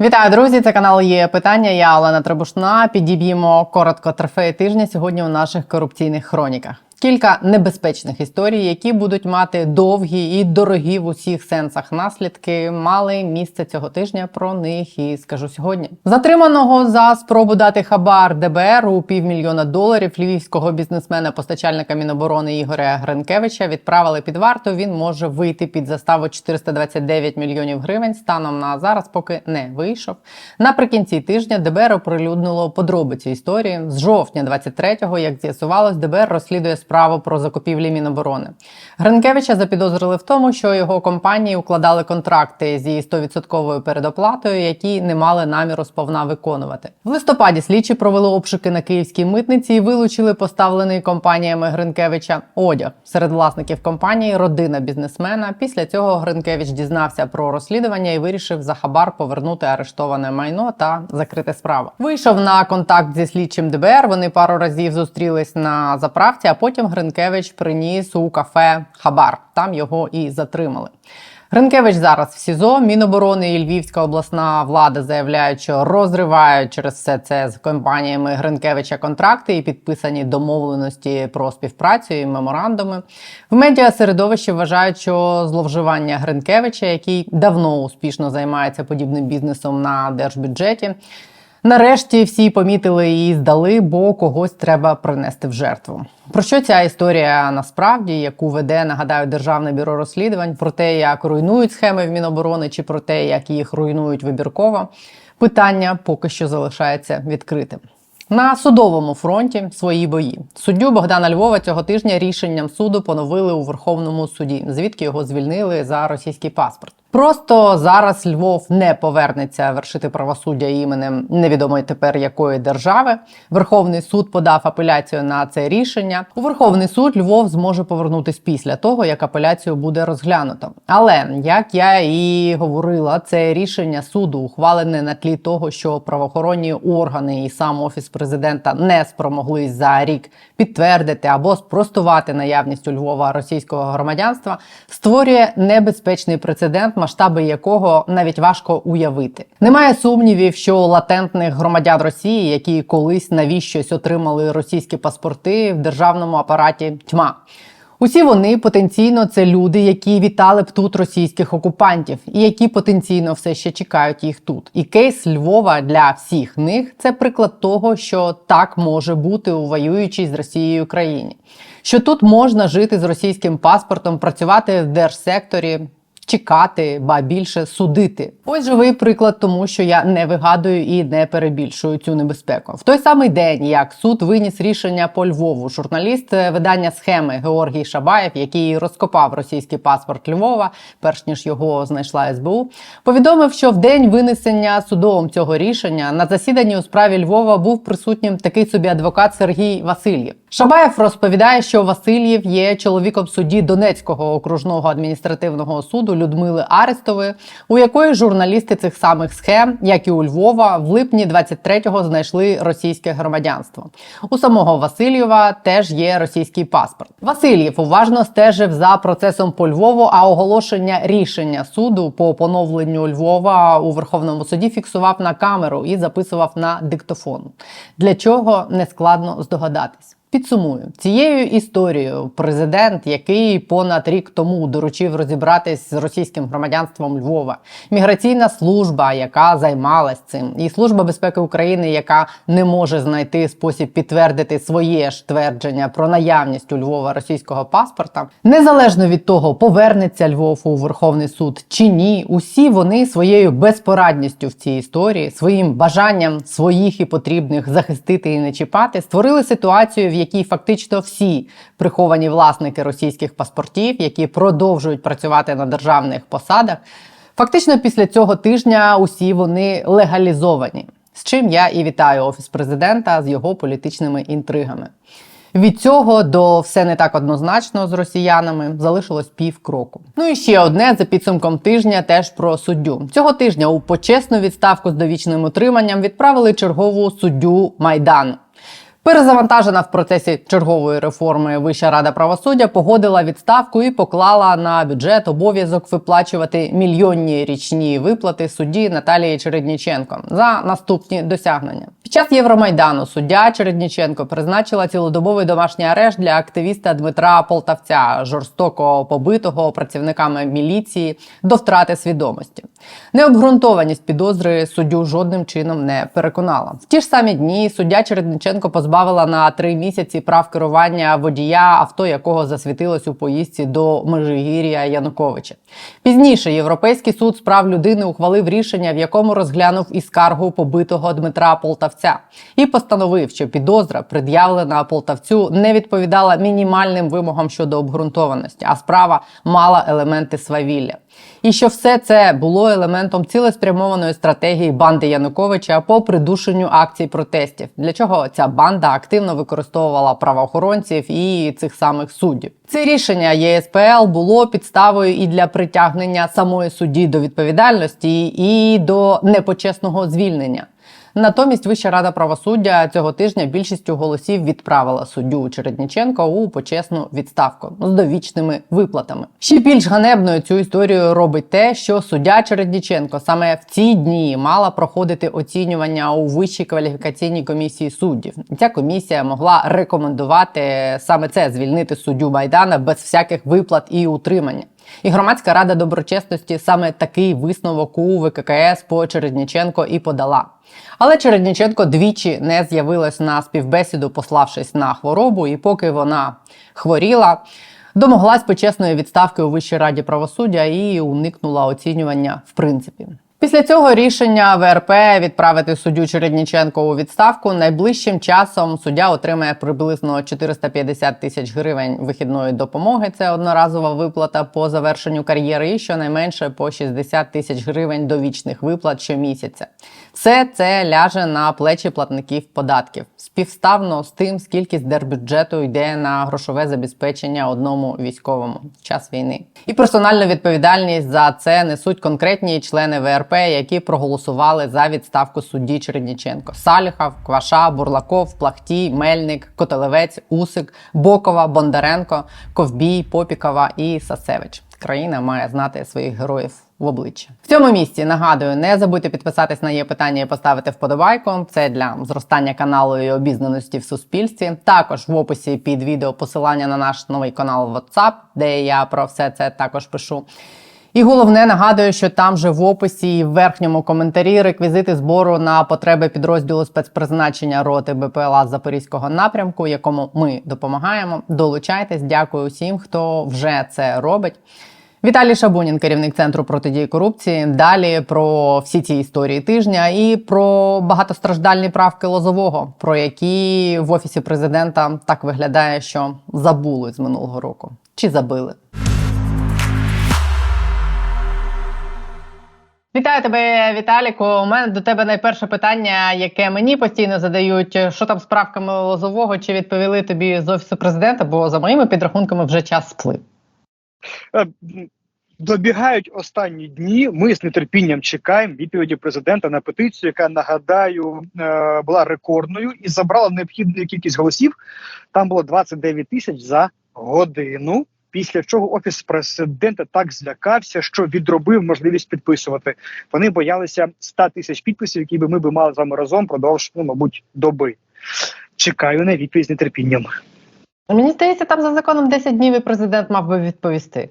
Вітаю, друзі! Це канал є питання. Я Олена Требушна. Підіб'ємо коротко трофеї тижня сьогодні у наших корупційних хроніках. Кілька небезпечних історій, які будуть мати довгі і дорогі в усіх сенсах наслідки, мали місце цього тижня. Про них і скажу сьогодні. Затриманого за спробу дати хабар ДБР у півмільйона доларів львівського бізнесмена постачальника Міноборони Ігоря Гринкевича відправили під варту. Він може вийти під заставу 429 мільйонів гривень. Станом на зараз, поки не вийшов. Наприкінці тижня ДБР оприлюднило подробиці історії з жовтня 23-го, як з'ясувалось, ДБР розслідує справу про закупівлі Міноборони. Гринкевича запідозрили в тому, що його компанії укладали контракти зі 100% передоплатою, які не мали наміру сповна виконувати. В листопаді слідчі провели обшуки на київській митниці і вилучили поставлений компаніями Гринкевича одяг. Серед власників компанії родина бізнесмена. Після цього Гринкевич дізнався про розслідування і вирішив за хабар повернути арештоване майно та закрити справу. Вийшов на контакт зі слідчим ДБР. Вони пару разів зустрілись на заправці, а потім Гринкевич приніс у кафе Хабар. Там його і затримали. Гринкевич зараз в СІЗО. Міноборони і Львівська обласна влада заявляють, що розривають через все це з компаніями Гринкевича контракти і підписані домовленості про співпрацю і меморандуми. В медіа середовищі вважають, що зловживання Гринкевича, який давно успішно займається подібним бізнесом на держбюджеті. Нарешті всі помітили і здали, бо когось треба принести в жертву. Про що ця історія насправді, яку веде, нагадаю, державне бюро розслідувань про те, як руйнують схеми в Міноборони, чи про те, як їх руйнують вибірково, питання поки що залишається відкритим. На судовому фронті свої бої. Суддю Богдана Львова цього тижня рішенням суду поновили у Верховному суді, звідки його звільнили за російський паспорт. Просто зараз Львов не повернеться вершити правосуддя іменем невідомої тепер якої держави. Верховний суд подав апеляцію на це рішення. У Верховний суд Львов зможе повернутись після того, як апеляцію буде розглянуто. Але як я і говорила, це рішення суду ухвалене на тлі того, що правоохоронні органи і сам офіс президента не спромоглись за рік підтвердити або спростувати наявність у Львова російського громадянства, створює небезпечний прецедент масштаби якого навіть важко уявити. Немає сумнівів, що латентних громадян Росії, які колись навіщось отримали російські паспорти в державному апараті тьма. Усі вони потенційно це люди, які вітали б тут російських окупантів, і які потенційно все ще чекають їх тут. І кейс Львова для всіх них це приклад того, що так може бути у воюючій з Росією країні. Що тут можна жити з російським паспортом, працювати в держсекторі, чекати, ба більше судити. Ось живий приклад тому, що я не вигадую і не перебільшую цю небезпеку. В той самий день, як суд виніс рішення по Львову, журналіст е, видання схеми Георгій Шабаєв, який розкопав російський паспорт Львова, перш ніж його знайшла СБУ, повідомив, що в день винесення судовим цього рішення на засіданні у справі Львова був присутнім такий собі адвокат Сергій Васильєв. Шабаєв розповідає, що Васильєв є чоловіком судді Донецького окружного адміністративного суду Людмили Арестової, у якої журналісти цих самих схем, як і у Львова, в липні 23-го знайшли російське громадянство. У самого Васильєва теж є російський паспорт. Васильєв уважно стежив за процесом по Львову, а оголошення рішення суду по поновленню Львова у Верховному суді фіксував на камеру і записував на диктофон. Для чого не складно здогадатись. Підсумую. Цією історією. Президент, який понад рік тому доручив розібратись з російським громадянством Львова, міграційна служба, яка займалась цим, і служба безпеки України, яка не може знайти спосіб підтвердити своє ж твердження про наявність у Львова російського паспорта, незалежно від того, повернеться Львов у Верховний суд чи ні, усі вони своєю безпорадністю в цій історії, своїм бажанням своїх і потрібних захистити і не чіпати, створили ситуацію, в якій фактично всі приховані власники російських паспортів, які продовжують працювати на державних посадах, фактично після цього тижня усі вони легалізовані. З чим я і вітаю офіс президента з його політичними інтригами. Від цього до все не так однозначно з росіянами залишилось пів кроку. Ну і ще одне за підсумком тижня теж про суддю. Цього тижня у почесну відставку з довічним утриманням відправили чергову суддю майдану. Перезавантажена в процесі чергової реформи Вища рада правосуддя погодила відставку і поклала на бюджет обов'язок виплачувати мільйонні річні виплати судді Наталії Чередніченко за наступні досягнення. Під час Євромайдану суддя Чередніченко призначила цілодобовий домашній арешт для активіста Дмитра Полтавця, жорстоко побитого працівниками міліції до втрати свідомості. Необґрунтованість підозри суддю жодним чином не переконала. В ті ж самі дні суддя Чередниченко позбавила на три місяці прав керування водія, авто якого засвітилось у поїздці до Межигір'я Януковича. Пізніше Європейський суд з прав людини ухвалив рішення, в якому розглянув і скаргу побитого Дмитра Полтавця, і постановив, що підозра, пред'явлена Полтавцю, не відповідала мінімальним вимогам щодо обґрунтованості, а справа мала елементи свавілля. І що все це було елементом цілеспрямованої стратегії банди Януковича по придушенню акцій протестів, для чого ця банда активно використовувала правоохоронців і цих самих суддів. Це рішення ЄСПЛ було підставою і для притягнення самої судді до відповідальності, і до непочесного звільнення. Натомість Вища рада правосуддя цього тижня більшістю голосів відправила суддю Чередніченко у почесну відставку з довічними виплатами. Ще більш ганебною цю історію робить те, що суддя Чередніченко саме в ці дні мала проходити оцінювання у вищій кваліфікаційній комісії суддів. Ця комісія могла рекомендувати саме це звільнити суддю Байдана без всяких виплат і утримання. І громадська рада доброчесності саме такий висновок у ВККС по Чередніченко і подала. Але Чередніченко двічі не з'явилась на співбесіду, пославшись на хворобу, і поки вона хворіла, домоглась почесної відставки у Вищій раді правосуддя і уникнула оцінювання в принципі. Після цього рішення ВРП відправити суддю Чередніченко у відставку найближчим часом суддя отримає приблизно 450 тисяч гривень вихідної допомоги. Це одноразова виплата по завершенню кар'єри, і щонайменше по 60 тисяч гривень довічних виплат щомісяця. Все це ляже на плечі платників податків співставно з тим, скільки з держбюджету йде на грошове забезпечення одному військовому в час війни. І персональну відповідальність за це несуть конкретні члени ВРП, які проголосували за відставку судді Чередніченко: Саліхов, Кваша, Бурлаков, Плахтій, Мельник, Котелевець, Усик, Бокова, Бондаренко, Ковбій, Попікова і Сасевич. Країна має знати своїх героїв в обличчя. В цьому місці нагадую, не забудьте підписатись на є питання і поставити вподобайку. Це для зростання каналу і обізнаності в суспільстві. Також в описі під відео посилання на наш новий канал WhatsApp, де я про все це також пишу. І головне нагадую, що там же в описі і в верхньому коментарі реквізити збору на потреби підрозділу спецпризначення роти БПЛА з Запорізького напрямку, якому ми допомагаємо. Долучайтесь, дякую усім, хто вже це робить. Віталій Шабунін, керівник центру протидії корупції. Далі про всі ці історії тижня і про багатостраждальні правки Лозового, про які в офісі президента так виглядає, що забули з минулого року чи забили. Вітаю тебе, Віталіку. У мене до тебе найперше питання, яке мені постійно задають: що там з правками Лозового, чи відповіли тобі з офісу президента? Бо за моїми підрахунками вже час сплив. Е, добігають останні дні. Ми з нетерпінням чекаємо відповіді президента на петицію, яка нагадаю е, була рекордною і забрала необхідну кількість голосів. Там було 29 тисяч за годину. Після чого офіс президента так злякався, що відробив можливість підписувати. Вони боялися 100 тисяч підписів, які би ми би мали з вами разом продовж, ну мабуть, доби. Чекаю на відповідь з нетерпінням. Мені здається, там за законом 10 днів і президент мав би відповісти.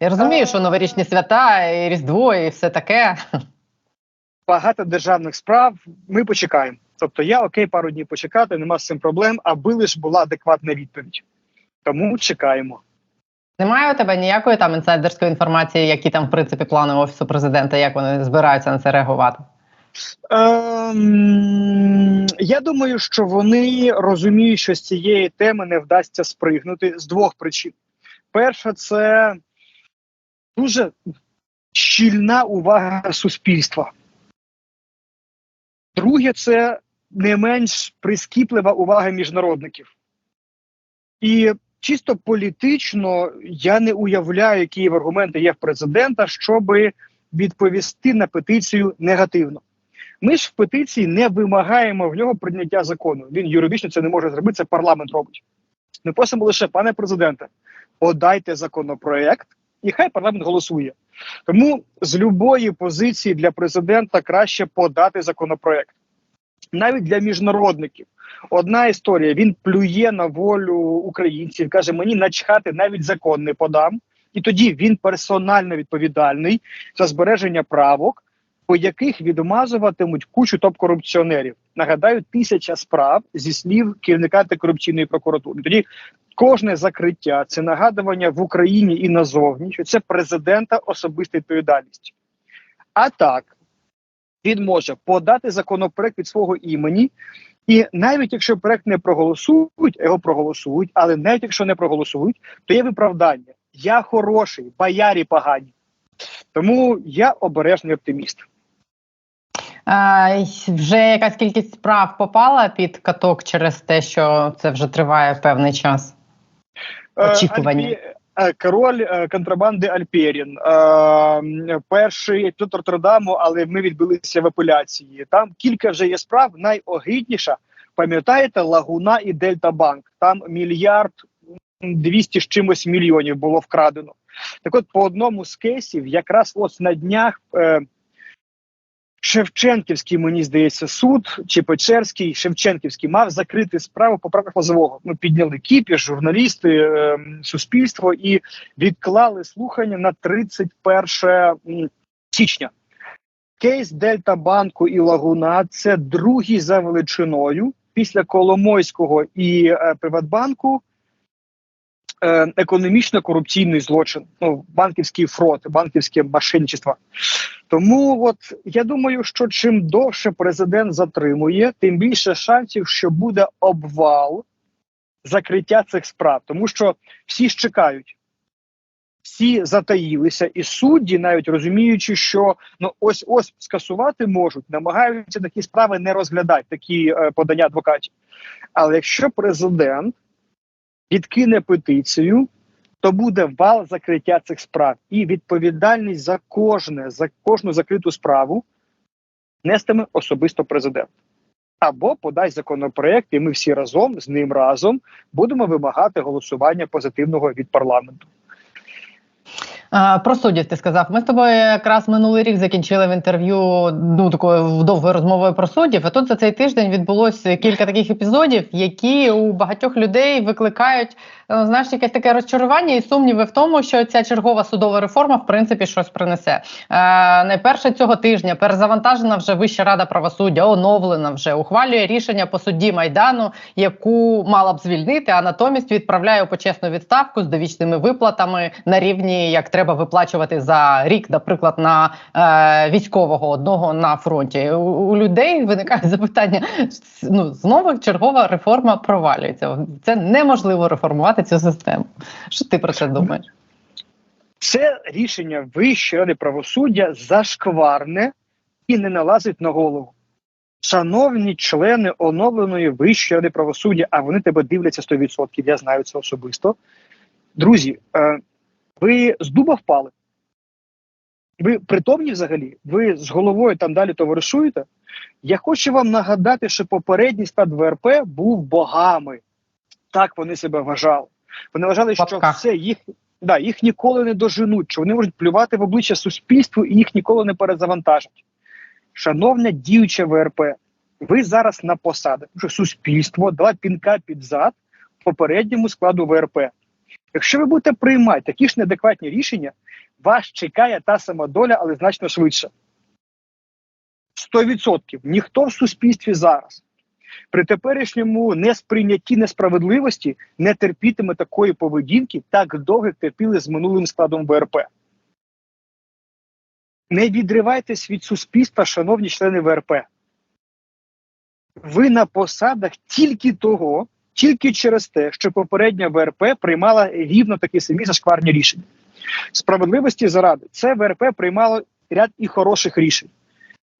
Я розумію, що новорічні свята, і Різдво, і все таке. Багато державних справ ми почекаємо. Тобто я окей, пару днів почекати, нема з цим проблем, аби лише була адекватна відповідь. Тому чекаємо. Немає у тебе ніякої там інсайдерської інформації, які там в принципі плани офісу президента, як вони збираються на це реагувати? Ем, я думаю, що вони розуміють, що з цієї теми не вдасться спригнути з двох причин. Перша, це дуже щільна увага суспільства. Друге, це не менш прискіплива увага міжнародників. І чисто політично я не уявляю, які аргументи є в президента, щоб відповісти на петицію негативно. Ми ж в петиції не вимагаємо в нього прийняття закону. Він юридично це не може зробити. Це парламент робить. Ми просимо лише, пане президенте, подайте законопроект, і хай парламент голосує. Тому з любої позиції для президента краще подати законопроект. Навіть для міжнародників. Одна історія: він плює на волю українців, каже: мені начхати, навіть закон не подам. І тоді він персонально відповідальний за збереження правок, по яких відмазуватимуть кучу топ-корупціонерів. Нагадаю, тисяча справ зі слів керівника антикорупційної прокуратури. Тоді кожне закриття це нагадування в Україні і назовні, що це президента особиста відповідальність. А так він може подати законопроект від свого імені, і навіть якщо проект не проголосують, його проголосують, але навіть якщо не проголосують, то є виправдання. Я хороший, боярі погані. Тому я обережний оптиміст. А, вже якась кількість справ попала під каток через те, що це вже триває певний час. Е, Очікування. Е, Король е, контрабанди Альперін. Е, Перший тут Роттердаму, але ми відбилися в апеляції. Там кілька вже є справ. Найогидніша, пам'ятаєте, Лагуна і Дельта Банк. Там мільярд двісті 200 з чимось мільйонів було вкрадено. Так от, по одному з кейсів, якраз ось на днях. Е, Шевченківський, мені здається, суд чи Печерський, Шевченківський мав закрити справу по правах лозового. Ну підняли кіпіш, журналісти, е, суспільство і відклали слухання на 31 м, січня. Кейс Дельта Банку і Лагуна це другий за величиною після Коломойського і е, Приватбанку. Е, економічно-корупційний злочин, ну банківський фрод, банківське мошенничество. Тому от я думаю, що чим довше президент затримує, тим більше шансів, що буде обвал закриття цих справ, тому що всі ж чекають, всі затаїлися, і судді, навіть розуміючи, що ну ось ось скасувати можуть, намагаються такі справи не розглядати, такі е, подання адвокатів. Але якщо президент відкине петицію, то буде вал закриття цих справ, і відповідальність за кожне за кожну закриту справу нестиме особисто президент. Або подасть законопроект, і ми всі разом з ним разом будемо вимагати голосування позитивного від парламенту. Про суддів ти сказав. Ми з тобою якраз минулий рік закінчили в інтерв'ю ну такою довгою розмовою про суддів. А тут за цей тиждень відбулося кілька таких епізодів, які у багатьох людей викликають знаєш, якесь таке розчарування і сумніви в тому, що ця чергова судова реформа в принципі щось принесе. Е, найперше цього тижня перезавантажена вже Вища рада правосуддя, оновлена вже ухвалює рішення по судді майдану, яку мала б звільнити, а натомість відправляє у почесну відставку з довічними виплатами на рівні, як треба виплачувати за рік, наприклад, на е, військового одного на фронті. У, у людей виникає запитання: ну знову чергова реформа провалюється. Це неможливо реформувати цю систему. Що ти про це думаєш? Це рішення Вищої ради правосуддя зашкварне і не налазить на голову. Шановні члени оновленої Вищої ради правосуддя, а вони тебе дивляться 100%, я знаю це особисто. Друзі, е, ви з дуба впали? Ви притомні взагалі? Ви з головою там далі товаришуєте? Я хочу вам нагадати, що попередній склад ВРП був богами. Так вони себе вважали. Вони вважали, що все їх, да, їх ніколи не доженуть, що вони можуть плювати в обличчя суспільству і їх ніколи не перезавантажать. Шановна діюча ВРП, ви зараз на посадах, що суспільство дала пінка під зад попередньому складу ВРП. Якщо ви будете приймати такі ж неадекватні рішення, вас чекає та сама доля, але значно швидше. 100%. Ніхто в суспільстві зараз при теперішньому несприйнятті несправедливості не терпітиме такої поведінки так довго, терпіли з минулим складом ВРП. Не відривайтесь від суспільства, шановні члени ВРП. Ви на посадах тільки того, тільки через те, що попередня ВРП приймала рівно такі самі зашкварні рішення. Справедливості заради це ВРП приймало ряд і хороших рішень,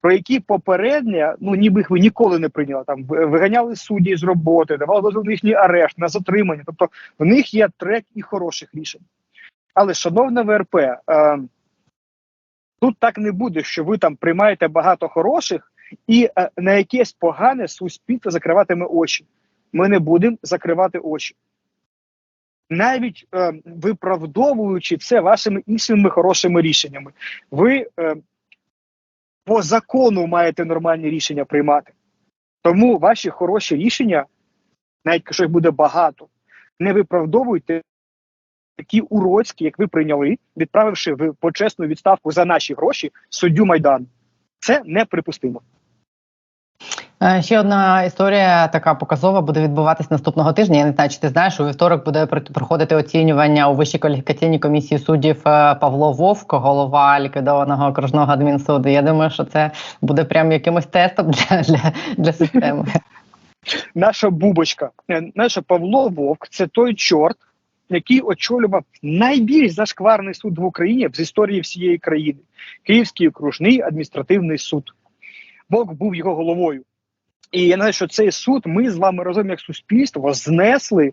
про які попередня, ну ніби їх ви ніколи не прийняли. Там виганяли судді з роботи, давали дозвіл на їхній арешт, на затримання. Тобто в них є трек і хороших рішень. Але, шановна ВРП, е, тут так не буде, що ви там приймаєте багато хороших і е, на якесь погане суспільство закриватиме очі. Ми не будемо закривати очі. Навіть е, виправдовуючи це вашими іншими хорошими рішеннями, ви е, по закону маєте нормальні рішення приймати. Тому ваші хороші рішення, навіть якщо їх буде багато, не виправдовуйте такі уроцькі, як ви прийняли, відправивши в почесну відставку за наші гроші суддю Майдану. Це неприпустимо. Е, Ще одна історія така показова буде відбуватись наступного тижня. Я не знаю, чи ти знаєш, у вівторок буде проходити оцінювання у вищій кваліфікаційній комісії суддів е, Павло Вовк, голова ліквідованого окружного адмінсуду. Я думаю, що це буде прям якимось тестом для, для, для системи. Наша бубочка, е, наша Павло Вовк це той чорт, який очолював найбільш зашкварний суд в Україні з історії всієї країни Київський окружний адміністративний суд. Вовк був його головою. І я знаю, що цей суд ми з вами разом як суспільство знесли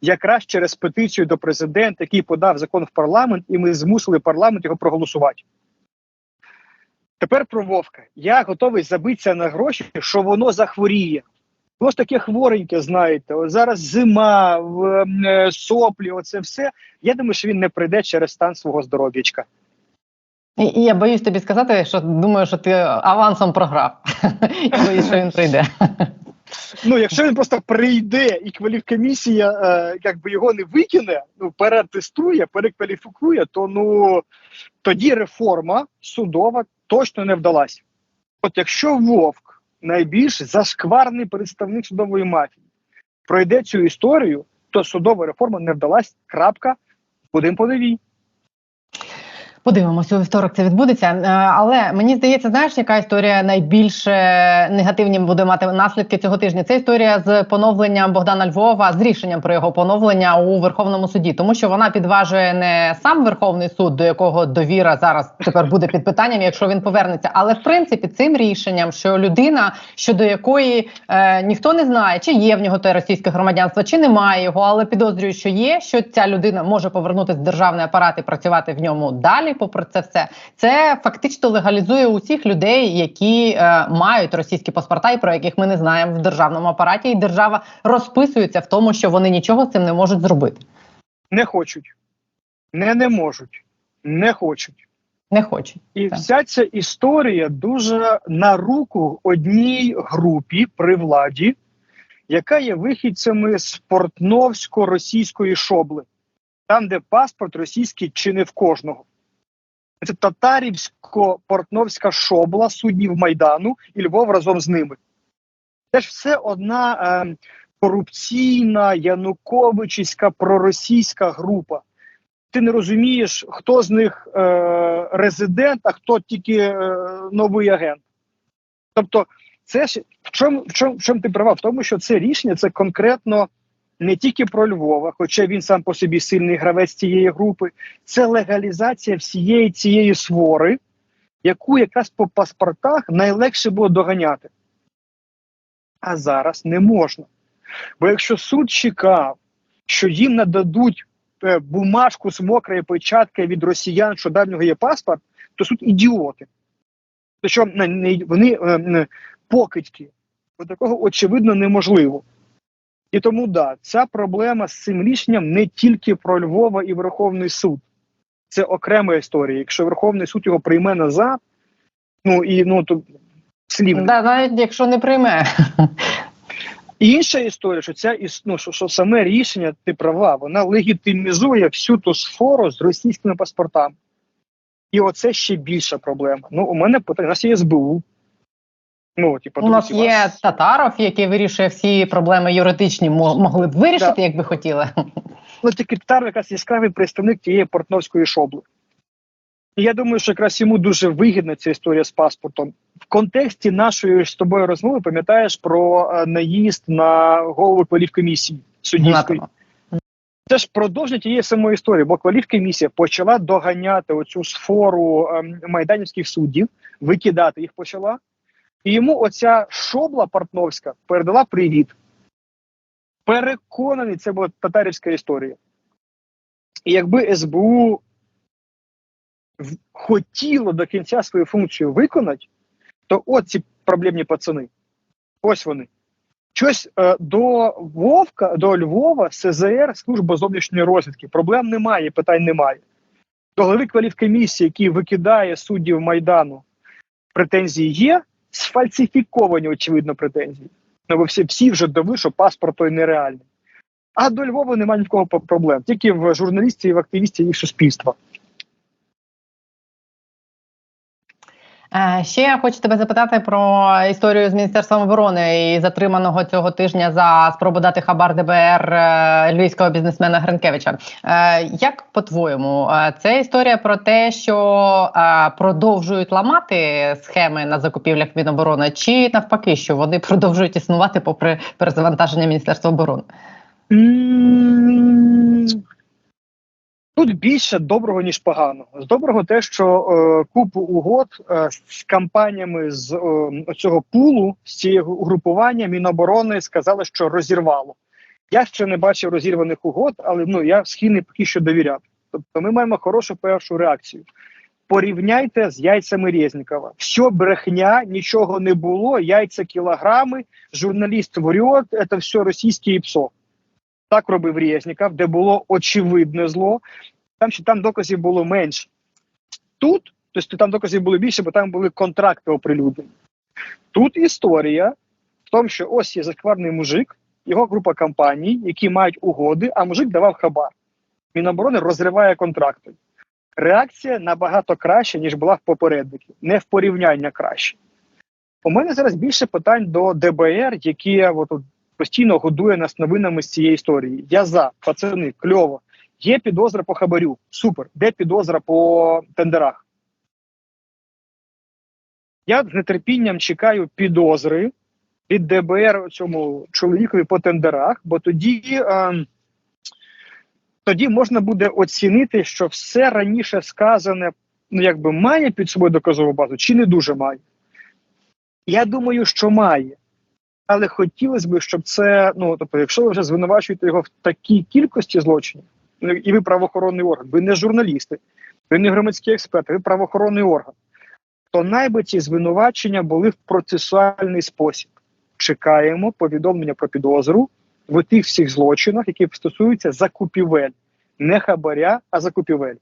якраз через петицію до президента, який подав закон в парламент, і ми змусили парламент його проголосувати. Тепер про Вовка. Я готовий забитися на гроші, що воно захворіє. Воно таке хвореньке, знаєте. От зараз зима, е, соплі, оце все. Я думаю, що він не прийде через стан свого здоров'ячка. І, я боюсь тобі сказати, що думаю, що ти авансом програв. Боюсь, що він прийде. Ну, якщо він просто прийде і кваліфкомісія е, якби його не викине, ну перетестує, перекваліфікує, то ну тоді реформа судова точно не вдалась. От якщо Вовк, найбільш зашкварний представник судової мафії, пройде цю історію, то судова реформа не вдалась. Крапка. Будемо по новій. Подивимося, у вівторок це відбудеться. Е, Але мені здається, знаєш, яка історія найбільш е, негативні буде мати наслідки цього тижня? Це історія з поновленням Богдана Львова, з рішенням про його поновлення у Верховному суді, тому що вона підважує не сам Верховний суд, до якого довіра зараз тепер буде під питанням, якщо він повернеться. Але в принципі цим рішенням, що людина, щодо якої е, ніхто не знає, чи є в нього те російське громадянство, чи немає його, але підозрюють, що є, що ця людина може повернутися в державний апарат і працювати в ньому далі. Попри це все, це фактично легалізує усіх людей, які е, мають російські паспорта, і про яких ми не знаємо в державному апараті, і держава розписується в тому, що вони нічого з цим не можуть зробити. Не хочуть, не не можуть, не хочуть. Не хочуть. І Так. вся ця історія дуже на руку одній групі при владі, яка є вихідцями з портновсько-російської шобли, там, де паспорт російський чи не в кожного. Це татарівсько-портновська шобла суддів Майдану і Львов разом з ними. Це ж все одна е, корупційна, януковичівська, проросійська група. Ти не розумієш, хто з них е, резидент, а хто тільки е, новий агент. Тобто, це ж в чому, в чому, в чому ти права? В тому, що це рішення це конкретно не тільки про Львова, хоча він сам по собі сильний гравець цієї групи, це легалізація всієї цієї свори, яку якраз по паспортах найлегше було доганяти. А зараз не можна. Бо якщо суд чекав, що їм нададуть е, бумажку з мокрої печатки від росіян, що дав в нього є паспорт, то суд ідіоти. То що вони е, покидьки. Бо такого очевидно неможливо. І тому да, ця проблема з цим рішенням не тільки про Львова і Верховний суд. Це окрема історія. Якщо Верховний суд його прийме назад, ну і ну то слів. Да, навіть якщо не прийме. Інша історія, що ця ну, що, що саме рішення, ти права, вона легітимізує всю ту сфору з російськими паспортами. І оце ще більша проблема. Ну, у мене питання, у нас є СБУ. Ну, типу, У нас є вас- Татаров, який вирішує всі проблеми юридичні, могли б вирішити, Да. як би хотіли. Ну, тільки Татар якраз яскравий представник тієї портновської шобли. І я думаю, що якраз йому дуже вигідна ця історія з паспортом. В контексті нашої з тобою розмови пам'ятаєш про е, наїзд на голову кваліфкомісії суддівської. Це ж продовження тієї самої історії, бо кваліфкомісія почала доганяти оцю сфору ем, майданівських суддів, викидати їх почала. І йому оця шобла портновська передала привіт. Переконаний, це була татарівська історія. І якби СБУ хотіло до кінця свою функцію виконати, то от ці проблемні пацани. Ось вони. Щось е, до Вовка, до Львова, СЗР, служба зовнішньої розвідки. Проблем немає, питань немає. До голови кваліфкомісії, який викидає суддів Майдану, претензії є, сфальсифіковані, очевидно, претензії. Ну, бо всі, всі вже довели, що паспорт той нереальний. А до Львова немає ні в кого проблем, тільки в журналістів і в активістів їх суспільства. Ще я хочу тебе запитати про історію з міністерством оборони і затриманого цього тижня за спробу дати хабар ДБР е, львівського бізнесмена Гринкевича. Е, Як по-твоєму, е, це історія про те, що е, продовжують ламати схеми на закупівлях Міноборони, чи навпаки, що вони продовжують існувати попри перезавантаження Міністерства оборони? Тут більше доброго, ніж поганого. З доброго те, що е, купу угод е, з компаніями з е, цього пулу, з цієї угрупування Міноборони сказали, що розірвало. Я ще не бачив розірваних угод, але ну я схильний поки що довіряти. Тобто ми маємо хорошу першу реакцію. Порівняйте з яйцями Резнікова. Все брехня, нічого не було, яйця кілограми, журналіст врет, це все російське псо. Так робив Резніков, де було очевидне зло. Там ще там доказів було менше. Тут, тобто там доказів було більше, бо там були контракти оприлюднені. Тут історія в тому, що ось є захварний мужик, його група компаній, які мають угоди, а мужик давав хабар. Міноборони розриває контракти. Реакція набагато краща, ніж була в попередників, не в порівняння краще. У мене зараз більше питань до ДБР, які от, постійно годує нас новинами з цієї історії. Я за пацани, кльово. Є підозра по хабарю. Супер. Де підозра по тендерах? Я з нетерпінням чекаю підозри від ДБР цьому чоловікові по тендерах, бо тоді, е, тоді можна буде оцінити, що все раніше сказане ну, якби має під собою доказову базу, чи не дуже має. Я думаю, що має. Але хотілося б, щоб це, ну тобто, якщо ви вже звинувачуєте його в такій кількості злочинів, ну, і ви правоохоронний орган, ви не журналісти, ви не громадські експерти, ви правоохоронний орган, то найби ці звинувачення були в процесуальний спосіб. Чекаємо повідомлення про підозру в тих всіх злочинах, які стосуються закупівель, не хабаря, а закупівель.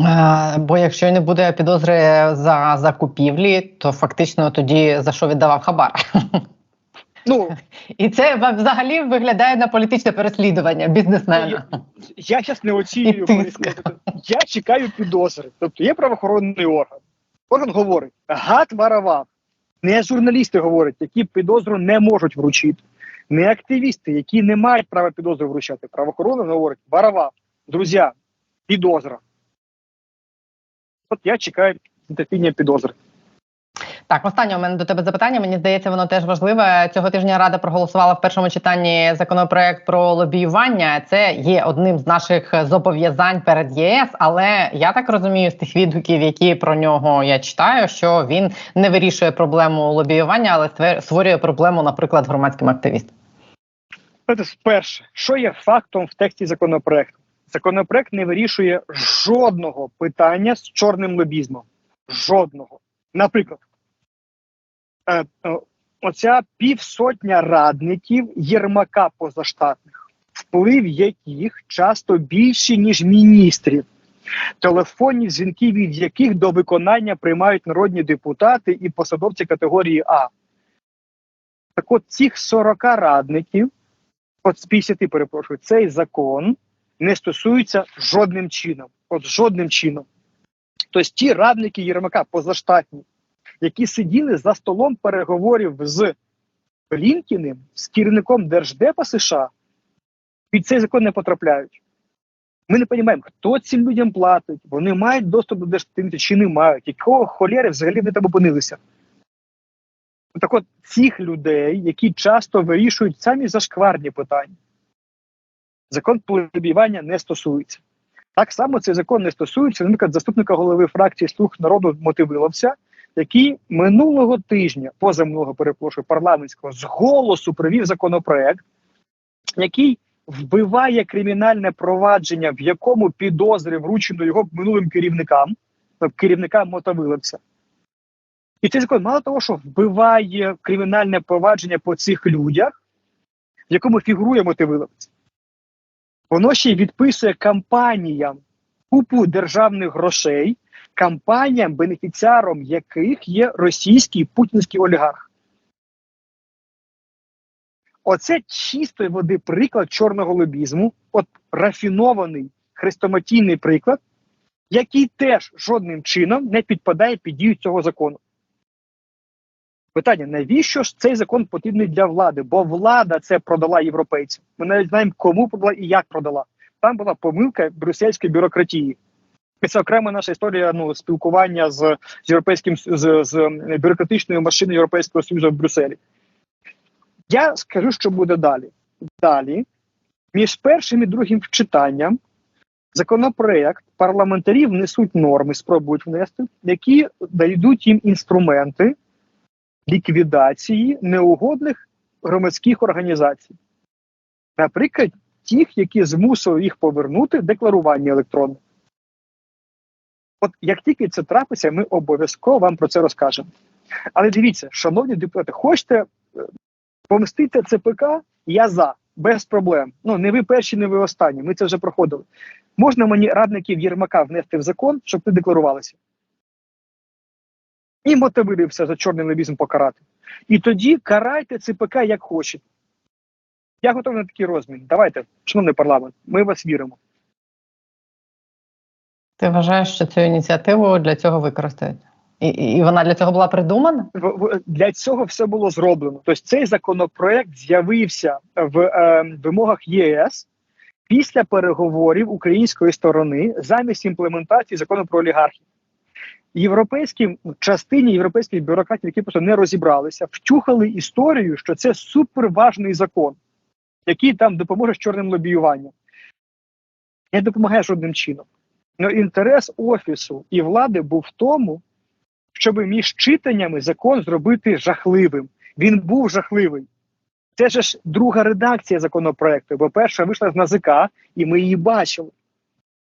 Е, Бо якщо не буде підозри за закупівлі, то фактично тоді за що віддавав хабар? Ну І це взагалі виглядає на політичне переслідування бізнесмена. я зараз не оцінюю. Я чекаю підозри. Тобто є правоохоронний орган. Орган говорить: гад воровав. Не журналісти говорять, які підозру не можуть вручити, не активісти, які не мають права підозру вручати. Правоохорона говорить, воровав. Друзі, підозра. От я чекаю з підозри. Так, останнє у мене до тебе запитання. Мені здається, воно теж важливе. Цього тижня Рада проголосувала в першому читанні законопроект про лобіювання. Це є одним з наших зобов'язань перед ЄС. Але я так розумію з тих відгуків, які про нього я читаю, що він не вирішує проблему лобіювання, але створює проблему, наприклад, громадським активістам. Це перше, що є фактом в тексті законопроекту. Законопроект не вирішує жодного питання з чорним лобізмом. Жодного. Наприклад, е, е, оця півсотня радників Єрмака позаштатних, вплив яких часто більші, ніж міністрів, телефонні дзвінки від яких до виконання приймають народні депутати і посадовці категорії А. Так от цих 40 радників от з 50, перепрошую, цей закон не стосується жодним чином. От жодним чином. Тобто ті радники Єрмака позаштатні, які сиділи за столом переговорів з Блінкіним, з керівником Держдепа США, під цей закон не потрапляють. Ми не розуміємо, хто цим людям платить, вони мають доступ до держтаємниці чи не мають, якого холєри взагалі вони там опинилися. Так от цих людей, які часто вирішують самі зашкварні питання, закон плебівання не стосується. Так само цей закон не стосується, наприклад, заступника голови фракції Слуг народу Мотивиловця, який минулого тижня, позаминулого перепрошую, парламентського з голосу привів законопроект, який вбиває кримінальне провадження, в якому підозри вручено його минулим керівникам, ну, керівникам Мотовиловця. І цей закон мало того, що вбиває кримінальне провадження по цих людях, в якому фігурує мотивиловець, воно ще й відписує кампаніям купу державних грошей, кампаніям, бенефіціаром яких є російський путінський олігарх. Оце чистої води приклад чорного лобізму, от рафінований хрестоматійний приклад, який теж жодним чином не підпадає під дію цього закону. Питання: навіщо ж цей закон потрібний для влади? Бо влада це продала європейцям. Ми навіть знаємо, кому продала і як продала. Там була помилка брюссельської бюрократії. І Це окрема наша історія ну, спілкування з, з європейським з, з бюрократичною машиною Європейського Союзу в Брюсселі. Я скажу, що буде далі. Далі, між першим і другим читанням, законопроект парламентарі внесуть норми, спробують внести, які дадуть їм інструменти ліквідації неугодних громадських організацій. Наприклад, тих, які змусили їх повернути декларування електронне. От як тільки це трапиться, ми обов'язково вам про це розкажемо. Але дивіться, шановні депутати, хочете е, помстити ЦПК, я за, без проблем. Ну, не ви перші, не ви останні. Ми це вже проходили. Можна мені радників Єрмака внести в закон, щоб не декларувалися? І мотивирився за чорний лобізм покарати. І тоді карайте ЦПК як хочете. Я готовий на такий розмін. Давайте, шановний парламент, ми вас віримо. Ти вважаєш, що цю ініціативу для цього використають? І, і вона для цього була придумана? Для цього все було зроблено. Тобто цей законопроект з'явився в е, вимогах ЄС після переговорів української сторони замість імплементації закону про олігархів. Європейські частині європейських бюрократів, які просто не розібралися, втюхали історію, що це суперважний закон, який там допоможе з чорним лобіюванням. Не допомагає жодним чином. Но інтерес офісу і влади був в тому, щоб між читаннями закон зробити жахливим. Він був жахливий. Це ж друга редакція законопроекту, бо перша вийшла з НАЗК, і ми її бачили.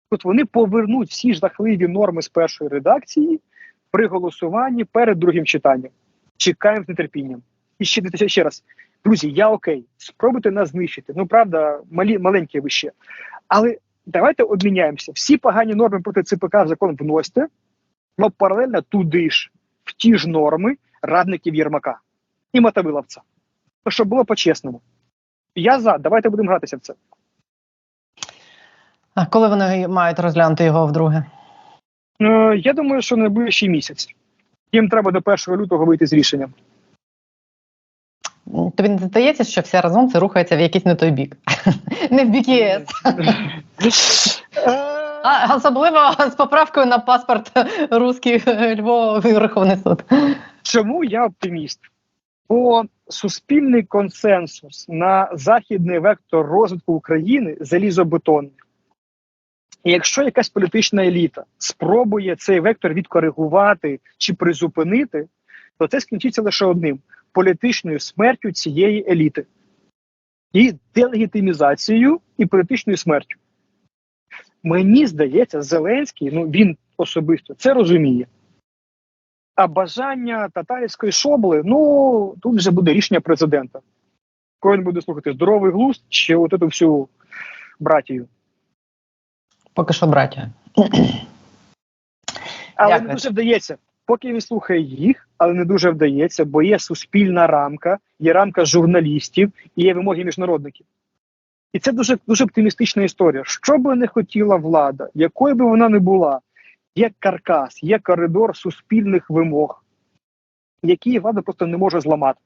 Тут вони повернуть всі жахливі норми з першої редакції при голосуванні перед другим читанням. Чекаємо з нетерпінням. І ще, ще раз, друзі, я окей, спробуйте нас знищити. Ну, правда, малі, маленькі ви ще. Але давайте обміняємося. Всі погані норми проти ЦПК в закон вносьте, але паралельно туди ж, в ті ж норми радників Єрмака і Мотовиловця. Ну, Щоб було по-чесному. Я за, давайте будемо гратися в це. А коли вони мають розглянути його вдруге? Е, я думаю, що найближчий місяць. Їм треба до 1 лютого вийти з рішенням. Тобі не здається, що все разом це рухається в якийсь не той бік, не в бік ЄС. Е, А особливо з поправкою на паспорт русський Львова Верховний суд. Чому я оптиміст? Бо суспільний консенсус на західний вектор розвитку України залізобетонний. І якщо якась політична еліта спробує цей вектор відкоригувати чи призупинити, то це скінчиться лише одним політичною смертю цієї еліти, і делегітимізацією і політичною смертю. Мені здається, Зеленський, ну він особисто це розуміє. А бажання татарської шобли, ну тут вже буде рішення президента. Коли він буде слухати здоровий глузд чи от эту всю братію. Поки що браття. Але Дякую. не дуже вдається. Поки він слухає їх, але не дуже вдається, бо є суспільна рамка, є рамка журналістів і є вимоги міжнародників. І це дуже дуже оптимістична історія. Що би не хотіла влада, якою би вона не була, є каркас, є коридор суспільних вимог, які влада просто не може зламати.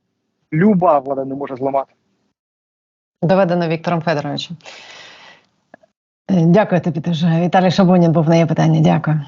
Люба влада не може зламати. Доведено Віктором Федоровичем. Е, Дякую тобі дуже. Віталій Шабунін був на є питання. Дякую.